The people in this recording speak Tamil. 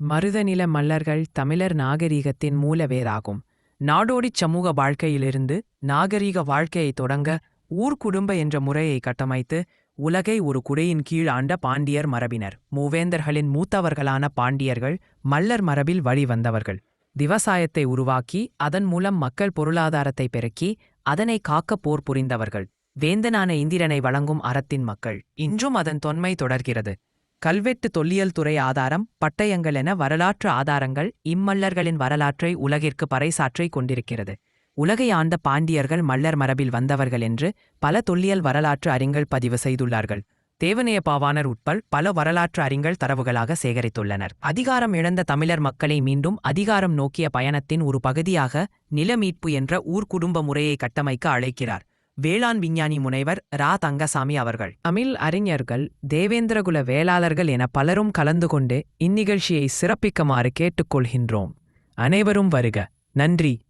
மருதநில மல்லர்கள் தமிழர் நாகரீகத்தின் மூலவேராகும். நாடோடிச் சமூக வாழ்க்கையிலிருந்து நாகரீக வாழ்க்கையை தொடங்க ஊர்க்குடும்ப என்ற முறையை கட்டமைத்து உலகை ஒரு குடையின் கீழ் ஆண்ட பாண்டியர் மரபினர். மூவேந்தர்களின் மூத்தவர்களான பாண்டியர்கள் மல்லர் மரபில் வழிவந்தவர்கள் விவசாயத்தை உருவாக்கி அதன் மூலம் மக்கள் பொருளாதாரத்தை பெருக்கி அதனை காக்க போர் புரிந்தவர்கள். வேந்தனான இந்திரனை வழங்கும் அறத்தின் மக்கள். இன்றும் அதன் தொன்மை தொடர்கிறது. கல்வெட்டு தொல்லியல் துறை ஆதாரம் பட்டயங்கள் என வரலாற்று ஆதாரங்கள் இம்மல்லர்களின் வரலாற்றை உலகிற்கு பறைசாற்றை கொண்டிருக்கிறது. உலகை ஆண்ட பாண்டியர்கள் மல்லர் மரபில் வந்தவர்கள் என்று பல தொல்லியல் வரலாற்று அறிஞர்கள் பதிவு செய்துள்ளார்கள். தேவநேய பாவாணர் உட்பல் பல வரலாற்று அறிஞர்கள் தரவுகளாக சேகரித்துள்ளனர். அதிகாரம் இழந்த தமிழர் மக்களை மீண்டும் அதிகாரம் நோக்கிய பயணத்தின் ஒரு பகுதியாக நிலமீட்பு என்ற ஊர்க்குடும்ப முறையை கட்டமைக்க அழைக்கிறார். வேளாண் விஞ்ஞானி முனைவர் ரா. தங்கசாமி அவர்கள். தமிழ் அறிஞர்கள் தேவேந்திரகுல வேளாளர்கள் என பலரும் கலந்து கொண்டு இந்நிகழ்ச்சியை சிறப்பிக்குமாறு கேட்டுக்கொள்கின்றோம். அனைவரும் வருக. நன்றி.